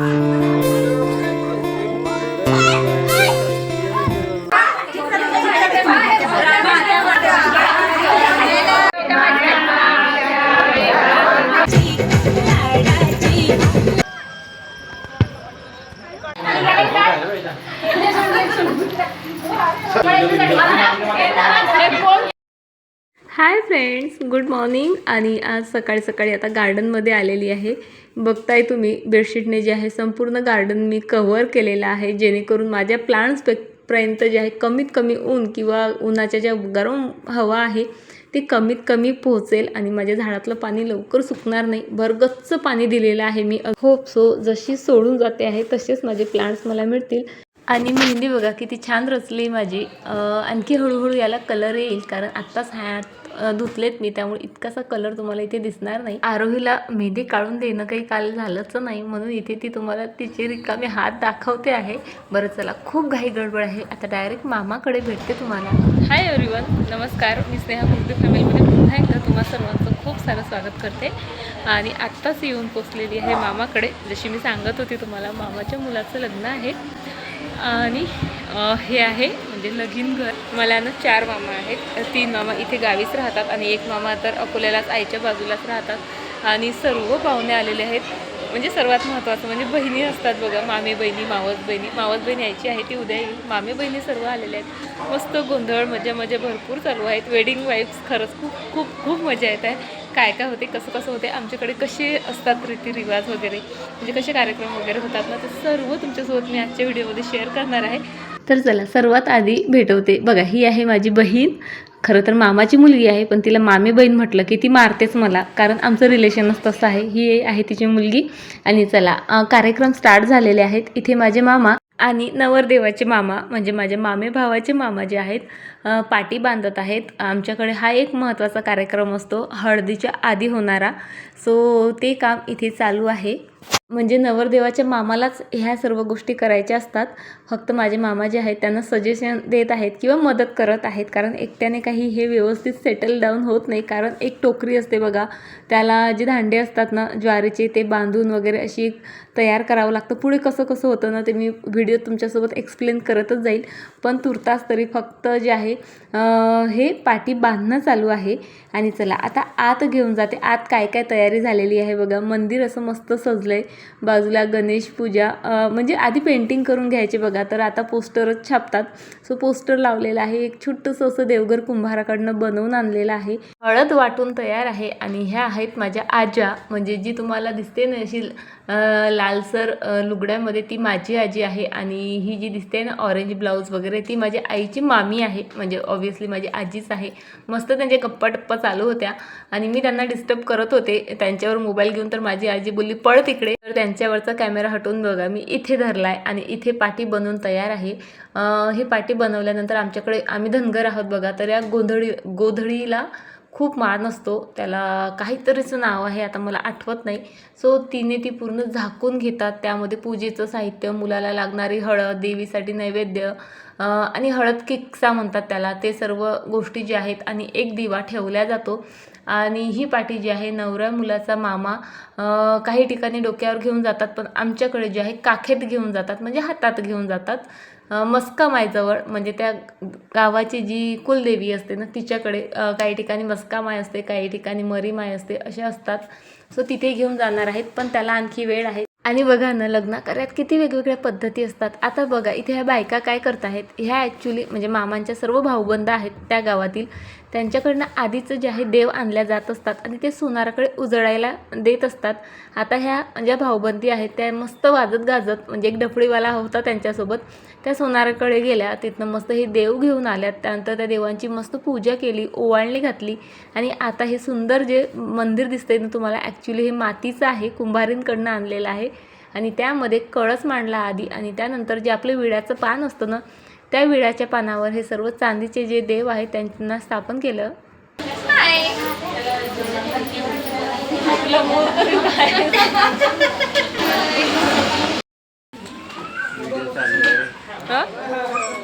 Hi friends good morning आणि आज सकाळी सकाळी आता गार्डनमध्ये आलेली आहे. बघताय तुम्ही बेडशीटने जे आहे संपूर्ण गार्डन मी कव्हर केलेलं आहे जेणेकरून माझ्या प्लांट्स पर्यंत जे आहे कमीत कमी ऊन किंवा उन्हाच्या ज्या गरम हवा आहे ती कमीत कमी पोहोचेल आणि माझ्या झाडातलं पाणी लवकर सुकणार नाही. भरगच्च पाणी दिलेलं आहे मी. होप सो जशी सोडून जाते आहे तसेच माझे प्लांट्स मला मिळतील. आणि मेहंदी बघा किती छान रचली माझी. आणखी हळूहळू याला कलर येईल कारण आत्ताच ह्या धुतलेत मी त्यामुळे इतकासा कलर तुम्हाला इथे दिसणार नाही. आरोहीला मेहंदी काढून देणं काही काल झालंच नाही म्हणून इथे ती तुम्हाला तिचे रिकामे हात दाखवते आहे. बरं चला खूप घाई गडबड आहे. आता डायरेक्ट मामाकडे भेटते तुम्हाला. हाय एव्हरीवन नमस्कार. मी स्नेहा मुर्ती फॅमिलीमध्ये पुन्हा एकदा तुम्हा सर्वांचं खूप सारं स्वागत करते. आणि आत्ताच येऊन पोचलेली आहे मामाकडे. जशी मी सांगत होती तुम्हाला मामाच्या मुलाचं लग्न आहे. आणि हे आहे म्हणजे लगीन घर. मला ना चार मामा आहेत. तीन मामा इथे गावीच राहतात आणि एक मामा तर अकोल्यालाच आईच्या बाजूलाच राहतात. आणि सर्व पाहुणे आलेले आहेत. म्हणजे सर्वात महत्त्वाचं म्हणजे बहिणी असतात बघा मामे बहिणी मावस बहिणी. मावस बहिणी यायची आहे ती उद्या येईल. मामे बहिणी सर्व आलेले आहेत. मस्त गोंधळ मजा मजा भरपूर चालू आहेत. वेडिंग वाईफ्स खरंच खूप खूप खूप मजा येत आहे. काय काय होते कसं कसं होते आमच्याकडे कसे असतात रीतिरिवाज वगैरे म्हणजे कसे कार्यक्रम वगैरे होतात ना ते सर्व तुमच्यासोबत मी आजच्या व्हिडिओमध्ये शेअर करणार आहे. तर चला सर्वात आधी भेटवते. बघा ही आहे माझी बहीण. खरं तर मामाची मुलगी आहे पण तिला मामी बहीण म्हटलं की ती मारतेच मला कारण आमचं रिलेशनच तसं आहे. ही आहे तिची मुलगी. आणि चला कार्यक्रम स्टार्ट झालेले आहेत. इथे माझे मामा आणि नवरदेवाचे मामा म्हणजे माझ्या मामे भावाचे मामा जे आहेत पाटी बांधत आहेत. आमच्याकडे हा एक महत्त्वाचा कार्यक्रम असतो हळदीच्या आधी होणारा. सो ते काम इथे चालू आहे. म्हणजे नवरदेवाच्या मामालाच ह्या सर्व गोष्टी करायच्या असतात. फक्त माझे मामा जे आहेत त्यांना सजेशन देत आहेत किंवा मदत करत आहेत. कारण एकट्याने काही हे व्यवस्थित सेटल डाऊन होत नाही. कारण एक टोकरी असते बघा त्याला जे धांडे असतात ना ज्वारीचे ते बांधून वगैरे अशी एक तयार करावं लागतं. पुढे कसं कसं होतं ना ते मी व्हिडिओ तुमच्यासोबत एक्सप्लेन करतच जाईल. पण तुर्तास तरी फक्त जे आहे हे पाठी बांधणं चालू आहे. आणि चला आता आत घेऊन जाते. आत काय काय तयारी झालेली आहे बघा. मंदिर असं मस्त सजलं आहे बाजूला गणेश पूजा म्हणजे आधी पेंटिंग करून घ्यायचे बघा. तर आता पोस्टरच छापतात. सो पोस्टर लावलेलं आहे. एक छोटंसं असं देवघर कुंभाराकडनं बनवून आणलेलं आहे. हळद वाटून तयार आहे. आणि ह्या आहेत माझ्या आज्या. म्हणजे जी तुम्हाला दिसते ना अशी लालसर लुगड्यामध्ये ती माझी आजी आहे आणि ही जी दिसते ना ऑरेंज ब्लाऊज वगैरे ती माझी आईची मामी आहे. म्हणजे ऑब्व्हियसली माझी आजीच आहे. मस्त त्यांचे गप्पा टप्पा चालू होत्या आणि मी त्यांना डिस्टर्ब करत होते. त्यांच्यावर मोबाईल घेऊन तर माझी आजी बोलली पळ तिकडे. तर त्यांच्यावरचा कॅमेरा हटवून बघा मी इथे धरलाय आणि इथे पाठी बनवून तयार आहे. हे पाटी पाठी बनवल्यानंतर आमच्याकडे आम्ही धनगर आहोत बघा तर या गोंधळी गोधडीला खूप मान असतो त्याला काहीतरीचं नाव आहे आता मला आठवत नाही. सो तिने ती पूर्ण झाकून घेतात. त्यामध्ये पूजेचं साहित्य मुलाला लागणारी हळद देवीसाठी नैवेद्य आणि हळद किक्सा म्हणतात त्याला. ते सर्व गोष्टी ज्या आहेत आणि एक दिवा ठेवला जातो. आणि ही पाठी जी आहे नवऱ्या मुलाचा मामा काही ठिकाणी डोक्यावर घेऊन जातात पण आमच्याकडे जे आहे काखेत घेऊन जातात म्हणजे हातात घेऊन जातात. अ, मस्का मायजवळ म्हणजे त्या गावाची जी कुलदेवी असते ना तिच्याकडे काही ठिकाणी मस्का माय असते काही ठिकाणी मरी माय असते असे असतात. सो तिथे घेऊन जाणार आहेत पण त्याला आणखी वेळ आहे. आणि बघा ना लग्न कार्यात किती वेगवेगळ्या पद्धती असतात. आता बघा इथे ह्या बायका काय करत आहेत ह्या ॲक्च्युली म्हणजे मामांच्या सर्व भाऊबंद आहेत त्या गावातील. त्यांच्याकडनं आधीचं जे आहे देव आणल्या जात असतात आणि ते सोनाराकडे उजळायला देत असतात. आता ह्या ज्या भाऊबंदी आहेत त्या मस्त वाजत गाजत म्हणजे एक डफळीवाला होता त्यांच्यासोबत. त्या सोनाराकडे गेल्या तिथनं मस्त हे देव घेऊन आल्या त्यानंतर त्या देवांची मस्त पूजा केली ओवाळणी घातली. आणि आता हे सुंदर जे मंदिर दिसतंय ना तुम्हाला ॲक्च्युली हे मातीचं आहे कुंभारींकडनं आणलेलं आहे. आणि त्यामध्ये कळस मांडला आधी. आणि त्यानंतर जे आपलं विड्याचं पान असतं ना त्या विड्याच्या पानावर हे सर्व चांदीचे जे देव आहेत त्यांना स्थापन केलं.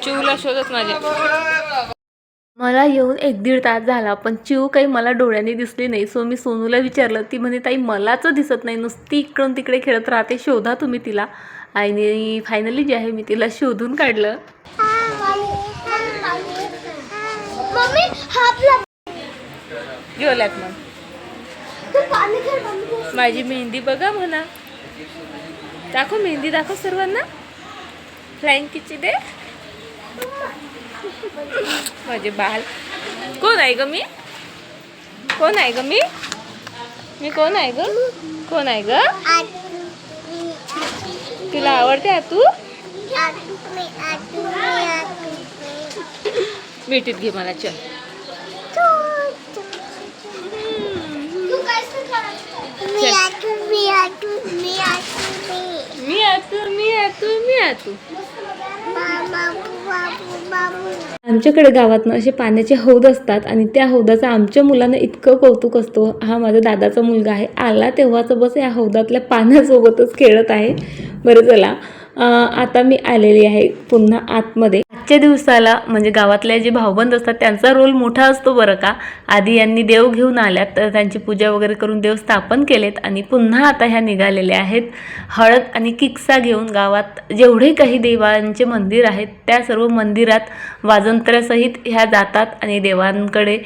चिवला शोधत माझे. मला येऊन एक दीड तास झाला पण चिऊ काही मला डोळ्याने दिसली नाही. सो मी सोनूला विचारलं ती म्हणे ताई मलाच दिसत नाही. नुसती इकडून तिकडे खेळत राहते शोधा तुम्ही तिला. आणि फायनली जे आहे मी तिला शोधून काढलं. जेवल्यात मग. माझी मेहंदी बघा म्हणा. दाखव मेहंदी दाखव सर्वांना. फ्लाईंग किची दे. माझे बाल. कोण आहे ग मी? कोण आहे ग मी? मी कोण आहे ग? कोण आहे ग? तुला आवडते तू भेटीत घे मला चल. तू काय मी आटू मी आटू मी आटू मी मी आतू मी आतू मी आतू आमच्याकडे गावातनं असे पाण्याचे हौद असतात आणि त्या हौदाचं आमच्या मुलांना इतकं कौतुक असतो. हा माझा दादाचा मुलगा आहे. आला तेव्हाचं बस या हौदातल्या पाण्यासोबतच खेळत आहे. बरं चला. आता मी आलेली आहे पुन्हा आतमध्ये. आजच्या दिवसाला म्हणजे गावातले जे भाऊबंद असतात त्यांचा रोल मोठा असतो बरं का. आधी यांनी देव घेऊन आल्यात तर त्यांची पूजा वगैरे करून देव स्थापन केलेत आणि पुन्हा आता ह्या निघालेल्या आहेत. हळद आणि किक्सा घेऊन गावात जेवढे काही देवांचे मंदिर आहेत त्या सर्व मंदिरात वाजंत्र्यासहित ह्या जातात आणि देवांकडे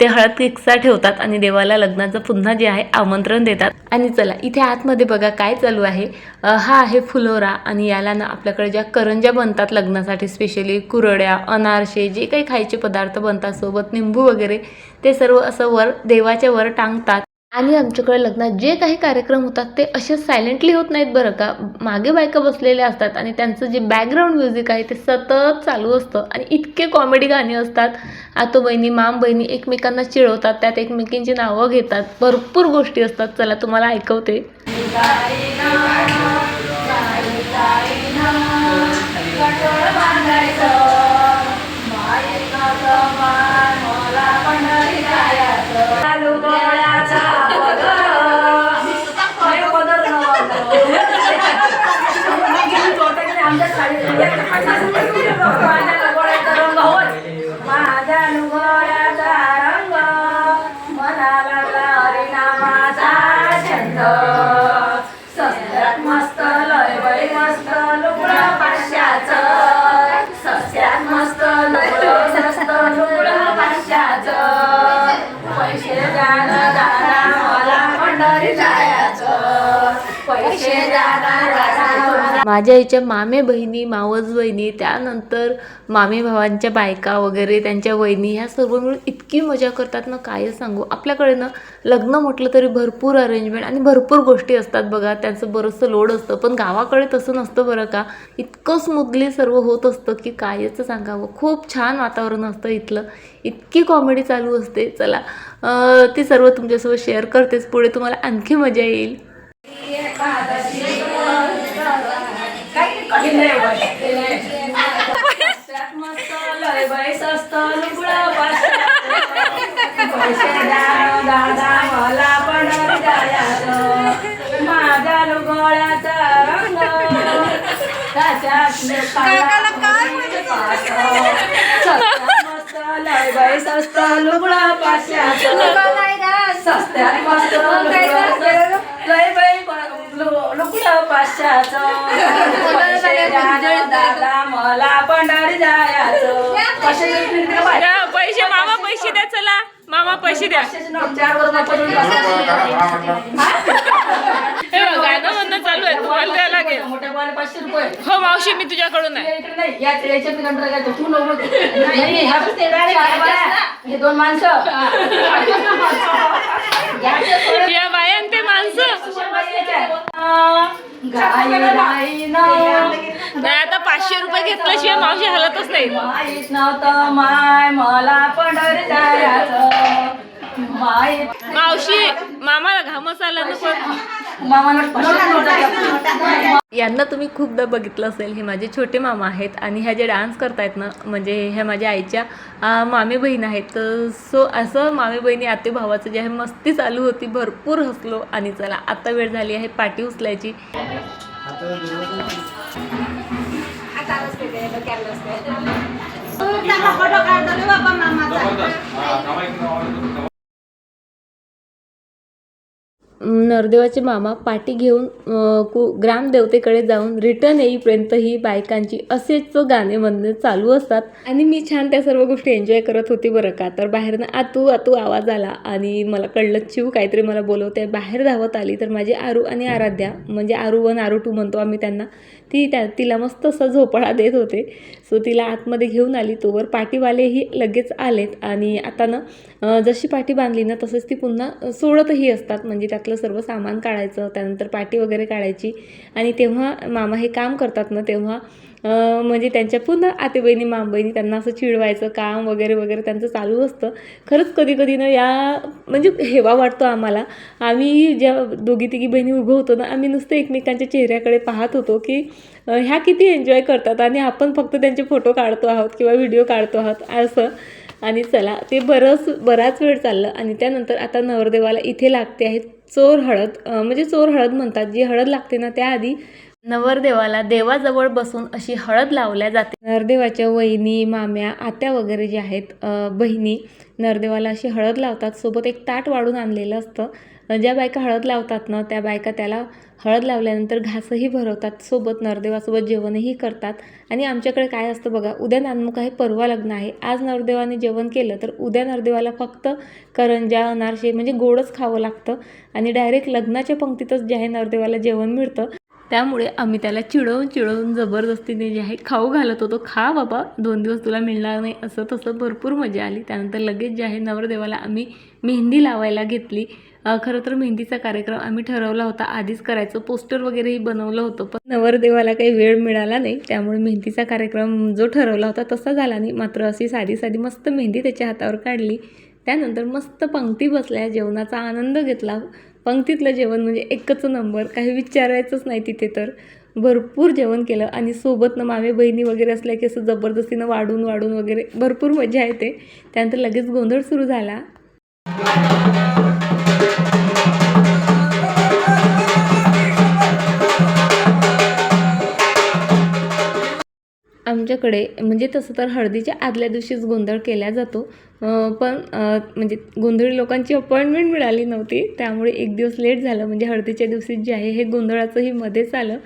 ते हळद किक्सा ठेवतात आणि देवाला लग्नाचं पुन्हा जे आहे आमंत्रण देतात. आणि चला इथे आतमध्ये बघा काय चालू आहे. हा आहे फुलं दोरा आणि याला ना आपल्याकडे ज्या करंज्या बनतात लग्नासाठी स्पेशली कुरड्या अनारसे जे काही खायचे पदार्थ बनतात सोबत निंबू वगैरे ते सर्व असं वर देवाच्या वर टांगतात. आणि आमच्याकडे लग्नात जे काही कार्यक्रम होतात ते असे सायलेंटली होत नाहीत बरं का. मागे बायका बसलेल्या असतात आणि त्यांचं जे बॅकग्राऊंड म्युझिक आहे ते सतत चालू असतं. आणि इतके कॉमेडी गाणी असतात. आतो बहिणी माम बहिणी एकमेकांना चिडवतात त्यात एकमेकींची नावं घेतात. भरपूर गोष्टी असतात. चला तुम्हाला ऐकवते. माझ्या माझ्या आईच्या मामे बहिणी मावस बहिणी त्यानंतर मामे भावांच्या बायका वगैरे त्यांच्या वहिनी ह्या सर्व मिळून इतकी मजा करतात ना काय सांगू? आपल्याकडे ना लग्न म्हटलं तरी भरपूर अरेंजमेंट आणि भरपूर गोष्टी असतात बघा. त्यांचं बरंचसं लोड असतं पण गावाकडे तसं नसतं बरं का. इतकं स्मूथली सर्व होत असतं की कायच सांगावं? खूप छान वातावरण असतं इथलं. इतकी कॉमेडी चालू असते. चला ती सर्व तुमच्यासोबत शेअर करतेच. पुढे तुम्हाला आणखी मजा येईल. लुगडं पाचशाचं सस्त्यात मस्त लय बाई लु- लुगडं पाचशाचं पैसे द्या दादा मला पंढरी जायचं. कसे पैसे मामा पैसे द्या चला. मामा पैसे द्या. हे? गाणं म्हणणं चालू आहे तुम्हाला द्यायला लागेल. हो मावशी मी तुझ्याकडून आहे. इकडे नाही नाही? आता पाचशे रुपये घेतल्याशिवाय मावशी हलतच नाही. माहीत नव्हतं माय मला पंढरी जायचं. माहीत मावशी मामाला घामच आला ना पण मामाला यांना तुम्ही खूपदा बघितलं असेल हे माझे छोटे मामा आहेत आणि ह्या जे डान्स करतायत ना म्हणजे ह्या माझ्या आईच्या मामे बहीण आहेत. तर सो असं मामे बहिणी आते भावाचं जे आहे मस्ती चालू होती भरपूर हसलो आणि चला आता वेळ झाली आहे पाठी उचलायची. नरदेवाचे मामा पाठी घेऊन कु ग्रामदेवतेकडे जाऊन रिटर्न येईपर्यंत ही बायकांची असेच गाणे म्हणणे चालू असतात. आणि मी छान त्या सर्व गोष्टी एन्जॉय करत होती बरं का. तर बाहेरनं आतू आतू आवाज आला आणि मला कळलं चिव काहीतरी मला बोलवते बाहेर धावत आली तर माझी आरू आणि आराध्या म्हणजे आरू वन आरू टू म्हणतो आम्ही त्यांना ती त्या तिला मस्त असा झोपाळा देत होते. सो तिला आतमध्ये घेऊन आली. तोवर पाठीवालेही लगेच आलेत. आणि आता ना जशी पाठी बांधली ना तसंच ती पुन्हा सोडतही असतात. म्हणजे त्यातलं सर्व सामान काढायचं त्यानंतर पाठी वगैरे काढायची. आणि तेव्हा मामा हे काम करतात ना तेव्हा म्हणजे त्यांच्या पुन्हा आतेबहिणी मामबहिणी त्यांना असं चिडवायचं काम वगैरे वगैरे त्यांचं चालू असतं. खरंच कधी कधी ना या म्हणजे हेवा वाटतो आम्हाला. आम्ही ज्या दोघी तिघी बहिणी उभं होतो ना आम्ही नुसतं एकमेकांच्या चेहऱ्याकडे पाहत होतो की ह्या किती एन्जॉय करतात आणि आपण फक्त त्यांचे फोटो काढतो आहोत किंवा व्हिडिओ काढतो आहोत असं. आणि चला ते बरंच बराच वेळ चाललं आणि त्यानंतर आता नवरदेवाला इथे लागते आहे चोर हळद. म्हणजे चोर हळद म्हणतात. जी हळद लागते ना त्याआधी नवरदेवाला देवाजवळ बसून अशी हळद लावल्या जाते. नरदेवाच्या वहिनी माम्या आत्या वगैरे जे आहेत बहिणी नरदेवाला अशी हळद लावतात. सोबत एक ताट वाढून आणलेलं असतं. ज्या बायका हळद लावतात ना त्या बायका त्याला हळद लावल्यानंतर घासही भरवतात. सोबत नरदेवासोबत जेवणही करतात. आणि आमच्याकडे काय असतं बघा उद्या नानमुख आहे परवा लग्न आहे. आज नरदेवाने जेवण केलं तर उद्या नरदेवाला फक्त करंजा अनारसे म्हणजे गोडच खावं लागतं. आणि डायरेक्ट लग्नाच्या पंक्तीतच जे आहे नरदेवाला जेवण मिळतं. त्यामुळे आम्ही त्याला चिडवून चिडवून जबरदस्तीने जे आहे खाऊ घालत होतो. खा बाबा दोन दिवस तुला मिळणार नाही. असं तसं भरपूर मजा आली. त्यानंतर लगेच जे आहे नवरदेवाला आम्ही मेहंदी लावायला घेतली. खरं तर मेहंदीचा कार्यक्रम आम्ही ठरवला होता. आधीच करायचं. पोस्टर वगैरेही बनवलं होतं पण नवरदेवाला काही वेळ मिळाला नाही. त्यामुळे मेहंदीचा कार्यक्रम जो ठरवला होता तसा झाला नाही. मात्र अशी साधी साधी मस्त मेहंदी त्याच्या हातावर काढली. त्यानंतर मस्त पंक्ती बसल्या. जेवणाचा आनंद घेतला. पंक्तीतलं जेवण म्हणजे एकच नंबर. काही विचारायचंच नाही तिथे तर. भरपूर जेवण केलं आणि सोबत ना मामे बहिणी वगैरे असल्या की असं जबरदस्तीनं वाढून वाढून वगैरे भरपूर मजा येते. त्यानंतर लगेच गोंधळ सुरू झाला. आमच्याकडे म्हणजे तसं तर हळदीच्या आदल्या दिवशीच गोंधळ केला जातो. पण म्हणजे गोंधळी लोकांची अपॉइंटमेंट मिळाली नव्हती. त्यामुळे एक दिवस लेट झालं. म्हणजे हळदीच्या दिवशी जे आहे हे गोंधळाचंही मध्येच आलं.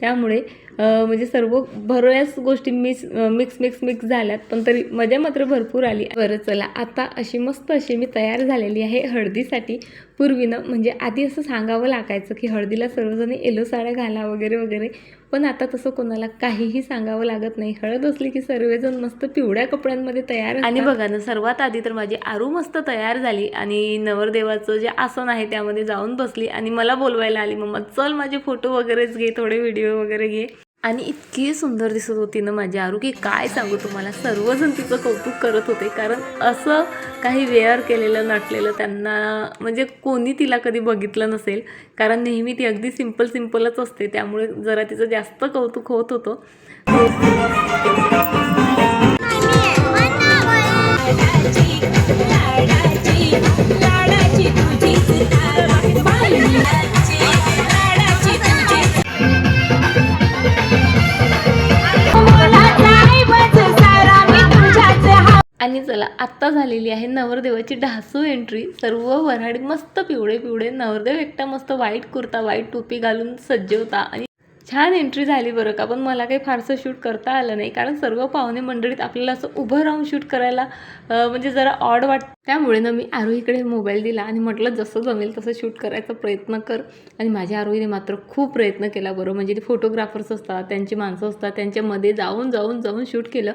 त्यामुळे म्हणजे सर्व बऱ्याच गोष्टी मिक्स मिक्स मिक्स मिक्स झाल्यात पण तरी मजा मात्र भरपूर आली. बरं चला आता अशी मस्त अशी मी तयार झालेली आहे हळदीसाठी. पूर्वीनं म्हणजे आधी असं सांगावं लागायचं की हळदीला सर्वजण येलो साड्या घाला वगैरे वगैरे. पण आता तसं कोणाला काहीही सांगावं लागत नाही. हळद असली की सर्वजण मस्त पिवळ्या कपड्यांमध्ये तयार आणि बघा ना सर्वात आधी तर माझी आरू मस्त तयार झाली आणि नवरदेवाचं जे आसन आहे त्यामध्ये जाऊन बसली आणि मला बोलवायला आली मम्मा चल माझे फोटो वगैरेच घे थोडे व्हिडिओ वगैरे घे. आणि इतकी सुंदर दिसत होती ना माझी आरू की काय सांगू तुम्हाला? सर्वजण तिचं कौतुक करत होते कारण असं काही वेअर केलेलं नटलेलं त्यांना म्हणजे कोणी तिला कधी बघितलं नसेल. कारण नेहमी ती अगदी सिंपल सिंपलच असते त्यामुळे जरा तिचं जास्त कौतुक होत होतं. आत्ता झालेली आहे नवरदेवाची ढासू एंट्री सर्व वऱ्हाडी मस्त पिवळे पिवळे नवरदेव एकटा मस्त व्हाईट कुर्ता व्हाईट टोपी घालून सज्ज होता आणि छान एंट्री झाली बरं का पण मला काही फारसं शूट करता आलं नाही. कारण सर्व पाहुणे मंडळीत आपल्याला असं उभं राहून शूट करायला म्हणजे जरा ऑड वाट त्यामुळे ना मी आरोहीकडे मोबाईल दिला आणि म्हटलं जसं जमेल तसं शूट करायचा प्रयत्न कर. आणि माझ्या आरोहीने मात्र खूप प्रयत्न केला बरं. म्हणजे ते फोटोग्राफर्स असतात त्यांची माणसं असतात त्यांच्यामध्ये जाऊन जाऊन जाऊन शूट केलं.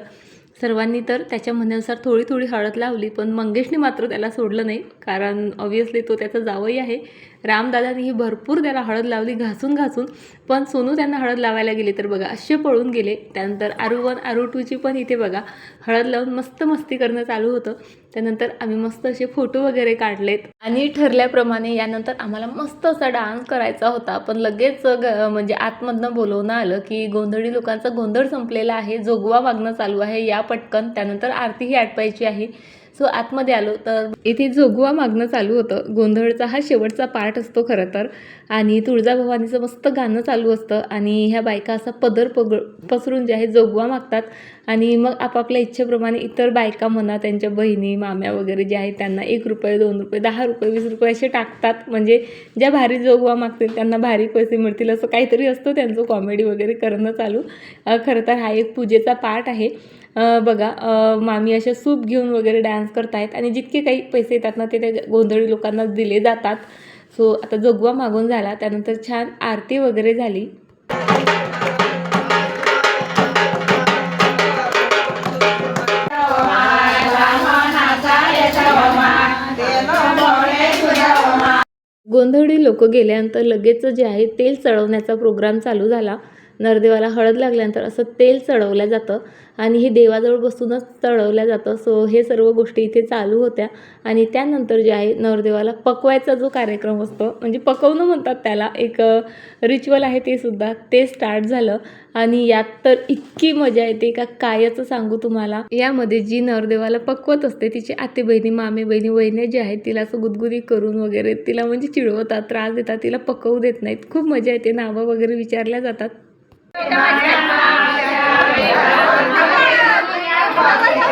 सर्वांनी तर त्याच्या म्हणण्यानुसार थोडी थोडी हळद लावली पण मंगेशने मात्र त्याला सोडलं नाही. कारण ऑब्वियसली तो त्याचा जावई आहे. रामदादांनीही भरपूर त्याला हळद लावली घासून घासून. पण सोनू त्यांना हळद लावायला गेले तर बघा असे पळून गेले. त्यानंतर आरू वन आरू टूची पण इथे बघा हळद लावून मस्त मस्ती करणं चालू होतं. त्यानंतर आम्ही मस्त असे फोटो वगैरे काढलेत. आणि ठरल्याप्रमाणे यानंतर आम्हाला मस्त असा डान्स करायचा होता. पण लगेच ग- म्हणजे आतमधनं बोलवणं आलं की गोंधळी लोकांचा गोंधळ संपलेला आहे जोगवा वागणं चालू आहे या पटकन. त्यानंतर आरतीही आटपायची आहे. सो आतमध्ये आलो तर इथे जोगवा मागणं चालू होतं. गोंधळचा हा शेवटचा पार्ट असतो खरं तर. आणि तुळजाभवानीचं मस्त गाणं चालू असतं. आणि ह्या बायका असा पदर पग पसरून जे आहे जोगवा मागतात. आणि मग आपापल्या इच्छेप्रमाणे इतर बायका म्हणा त्यांच्या बहिणी माम्या वगैरे जे आहेत त्यांना एक रुपये दोन रुपये दहा रुपये वीस रुपये असे टाकतात. म्हणजे ज्या भारी जोगवा मागतील त्यांना भारी पैसे मिळतील असं काहीतरी असतं त्यांचं कॉमेडी वगैरे करणं चालू. खरं तर हा एक पूजेचा पार्ट आहे. बघा मामी अशा सूप घेऊन वगैरे डान्स करतायत आणि जितके काही पैसे येतात ना ते त्या गोंधळी लोकांना दिले जातात. सो आता जोगवा मागून झाला त्यानंतर छान आरती वगैरे झाली. गोंधळी लोक गेल्यानंतर लगेच जे आहे तेल चढवण्याचा प्रोग्राम चालू झाला. नरदेवाला हळद लागल्यानंतर असं तेल चढवलं जातं आणि हे देवाजवळ बसूनच चढवलं जातं. सो हे सर्व गोष्टी इथे चालू होत्या. आणि त्यानंतर जे आहे नवरदेवाला पकवायचा जो कार्यक्रम असतो म्हणजे पकवणं म्हणतात त्याला एक रिच्युअल आहे ते सुद्धा ते स्टार्ट झालं. आणि यात तर इतकी मजा येते का कायच सांगू तुम्हाला? यामध्ये जी नवरदेवाला पकवत असते तिची आते बहिणी मामे बहिणी वहिने जे आहेत तिला असं गुदगुदी करून वगैरे तिला म्हणजे चिडवतात त्रास देतात तिला पकवू देत नाहीत. खूप मजा येते नावं वगैरे विचारल्या जातात. Thank you.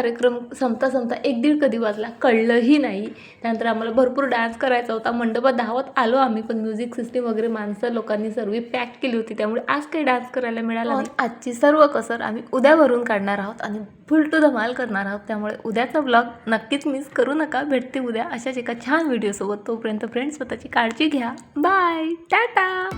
कार्यक्रम संपता संपता एक दीड कधी वाजला? कळलंही नाही. त्यानंतर आम्हाला भरपूर डान्स करायचा होता. मंडपात धावत आलो आम्ही पण म्युझिक सिस्टीम वगैरे माणसं लोकांनी सर्व पॅक केली होती. त्यामुळे आज काही डान्स करायला मिळाला नाही. आजची सर्व कसर आम्ही उद्या भरून काढणार आहोत आणि फुल टू धमाल करणार आहोत. त्यामुळे उद्याचा ब्लॉग नक्कीच मिस करू नका. भेटते उद्या अशाच एका छान व्हिडिओसोबत तोपर्यंत फ्रेंड्स स्वतःची काळजी घ्या. बाय टाटा